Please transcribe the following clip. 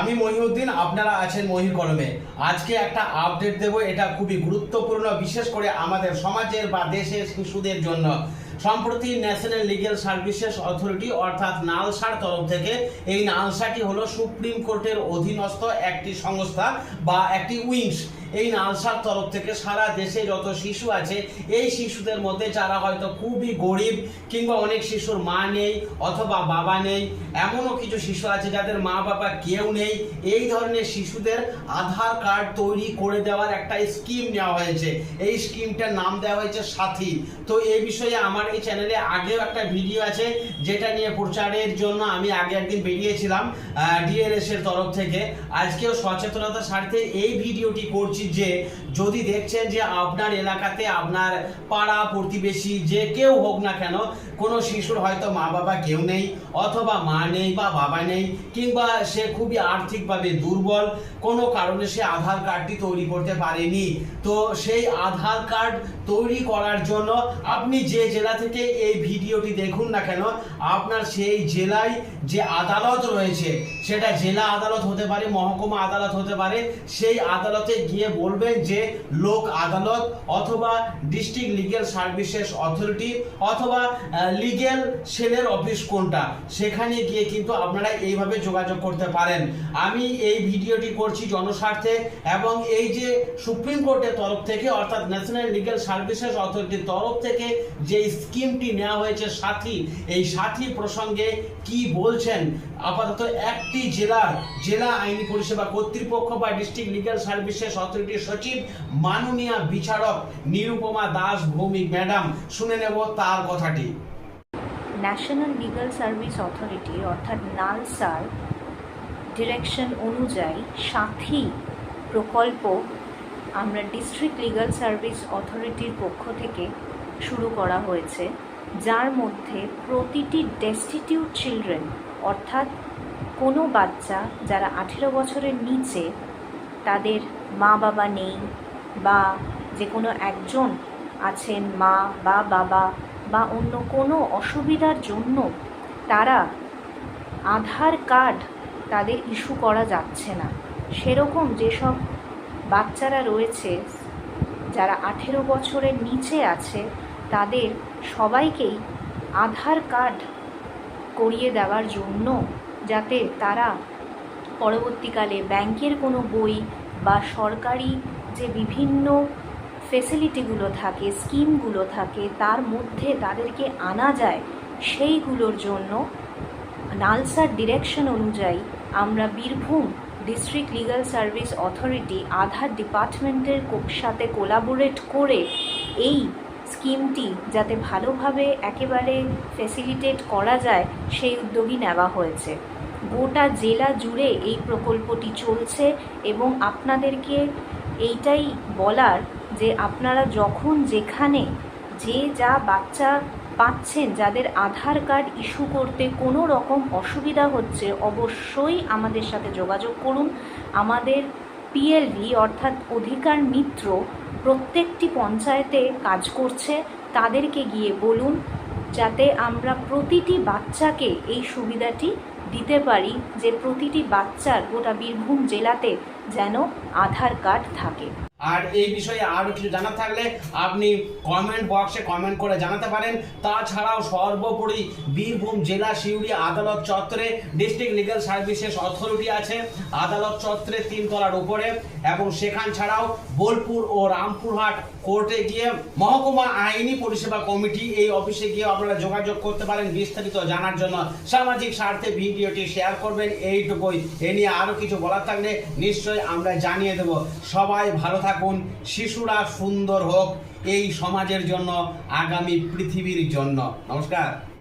আমি মহিউদ্দিন, আপনারা আছেন মহির কলমে। আজকে একটা আপডেট দেব, এটা খুবই গুরুত্বপূর্ণ, বিশেষ করে আমাদের সমাজের বা দেশের শিশুদের জন্য। সম্প্রতি ন্যাশনাল লিগ্যাল সার্ভিসেস অথরিটি অর্থাৎ নালসার তরফ থেকে, এই নালসাটি হলো সুপ্রিম কোর্টের অধীনস্থ একটি সংস্থা বা একটি উইংস। এই নালসার তরফ থেকে সারা দেশে যত শিশু আছে, এই শিশুদের মধ্যে যারা হয়তো খুবই গরিব কিংবা অনেক শিশুর মা নেই অথবা বাবা নেই, এমনও কিছু শিশু আছে যাদের মা বাবা কেউ নেই। এই ধরনের শিশুদের আধার কার্ড তৈরি করে দেওয়ার একটা স্কিম নেওয়া হয়েছে। এই স্কিমটার নাম দেওয়া হয়েছে সাথী। তো এই বিষয়ে আমার এই চ্যানেলে আগেও একটা ভিডিও আছে, যেটা নিয়ে প্রচারের জন্য আমি আগে একদিন বেরিয়েছিলাম ডিএলএস এর তরফ থেকে। আজকেও সচেতনতার স্বার্থে এই ভিডিওটি করছি যে, যদি দেখছেন যে আপনার এলাকাতে, আপনার পাড়া, প্রতিবেশী, যে কেউ হোক না কেন, কোনো শিশুর হয়তো মা বাবা কেউ নেই, অথবা মা নেই বা বাবা নেই, কিংবা সে খুবই আর্থিকভাবে দুর্বল, কোনো কারণে সে আধার কার্ডটি তৈরি করতে পারেনি। তো সেই আধার কার্ড তৈরি করার জন্য আপনি যে জেলা থেকে এই ভিডিওটি দেখুন না কেন, আপনার সেই জেলায় যে আদালত রয়েছে, সেটা জেলা আদালত হতে পারে, মহকুমা আদালত হতে পারে, সেই আদালতে গিয়ে বলবেন যে লোক আদালত অথবা ডিস্ট্রিক্ট লিগ্যাল সার্ভিসেস অথরিটি অথবা লিগ্যাল সেলের অফিস কোনটা, সেখানে গিয়ে কিন্তু আপনারা এইভাবে যোগাযোগ করতে পারেন। আমি এই ভিডিওটি করছি জনস্বার্থে এবং এই যে সুপ্রিম কোর্টের তরফ থেকে, অর্থাৎ ন্যাশনাল লিগ্যাল সার্ভিসেস অথরিটির তরফ থেকে যে স্কিমটি নেওয়া হয়েছে সাথী, এই সাথী প্রসঙ্গে কি বলছেন? আপাতত একটি জেলার জেলা আইনি পরিষেবা কর্তৃপক্ষ বা ডিস্ট্রিক্ট লিগ্যাল সার্ভিসেস অথরিটির সচিব, মাননীয় বিচারক নিরুপমা দাস ভৌমিক, ম্যাডাম, শুনে নেব তার কথাটি। ন্যাশনাল লিগ্যাল সার্ভিস অথরিটি, অর্থাৎ নালসার ডিরেকশন অনুযায়ী সাথী প্রকল্প আমরা ডিস্ট্রিক্ট লিগ্যাল সার্ভিস অথরিটির পক্ষ থেকে শুরু করা হয়েছে, যার মধ্যে প্রতিটি ডেস্টিটিউট চিলড্রেন অর্থাৎ কোনো বাচ্চা যারা আঠেরো বছরের নিচে, তাদের মা বাবা নেই বা যে কোনো একজন আছেন মা বা বাবা বা অন্য কোনো অসুবিধার জন্য তারা আধার কার্ড তাদের ইস্যু করা যাচ্ছে না। সেরকম যেসব বাচ্চারা রয়েছে, যারা আঠেরো বছরের নিচে আছে, তাদের সবাইকেই আধার কার্ড করিয়ে দেওয়ার জন্য যাতে তারা পরবর্তীকালে ব্যাংকের কোনো বই বা সরকারি যে বিভিন্ন ফেসিলিটিগুলো থাকে স্কিমগুলো থাকে, তার মধ্যে তাদেরকে আনা যায়, সেইগুলোর জন্য নালসার ডিরেকশন অনুযায়ী, আমরা Birbhum district legal service authority Aadhaar ডিপার্টমেন্টের সাথে কোলাবোরেট করে এই স্কিমটি যাতে ভালোভাবে একেবারে ফেসিলিটেট করা যায়, সেই উদ্যোগই নেওয়া হয়েছে। গোটা জেলা জুড়ে এই প্রকল্পটি চলছে এবং আপনাদেরকে এইটাই বলার যে আপনারা যখন যেখানে যে যা বাচ্চা পাচ্ছেন যাদের আধার কার্ড ইস্যু করতে কোনো রকম অসুবিধা হচ্ছে, অবশ্যই আমাদের সাথে যোগাযোগ করুন। আমাদের পিএলভি অর্থাৎ অধিকার মিত্র প্রত্যেকটি পঞ্চায়েতে কাজ করছে, তাদেরকে গিয়ে বলুন যাতে আমরা প্রতিটি বাচ্চাকে এই সুবিধাটি দিতে পারি যে প্রতিটি বাচ্চার গোটা বীরভূম জেলাতে যেন আধার কার্ড থাকে। আর এই বিষয়ে আরও কিছু জানার থাকলে আপনি কমেন্ট বক্সে কমেন্ট করে জানাতে পারেন। তাছাড়াও সর্বোপরি বীরভূম জেলা শিউড়ি আদালত চত্বরে ডিস্ট্রিক্ট লিগ্যাল সার্ভিসেস অথরিটি আছে। আদালত চত্বরে তিনতলার উপরে এবং সেখান ছাড়াও বোলপুর ও রামপুরহাট কোর্টে গিয়ে মহকুমা আইনি পরিষেবা কমিটি এই অফিসে গিয়ে আপনারা যোগাযোগ করতে পারেন। বিস্তারিত জানার জন্য সামাজিক স্বার্থে ভিডিওটি শেয়ার করবেন। এইটুকুই। এ নিয়ে আরও কিছু বলার থাকলে নিশ্চয়ই আমরা জানিয়ে দেব। সবাই ভালো থাকুন শিশুরা সুন্দর হোক এই সমাজের জন্য আগামী পৃথিবীর জন্য। নমস্কার।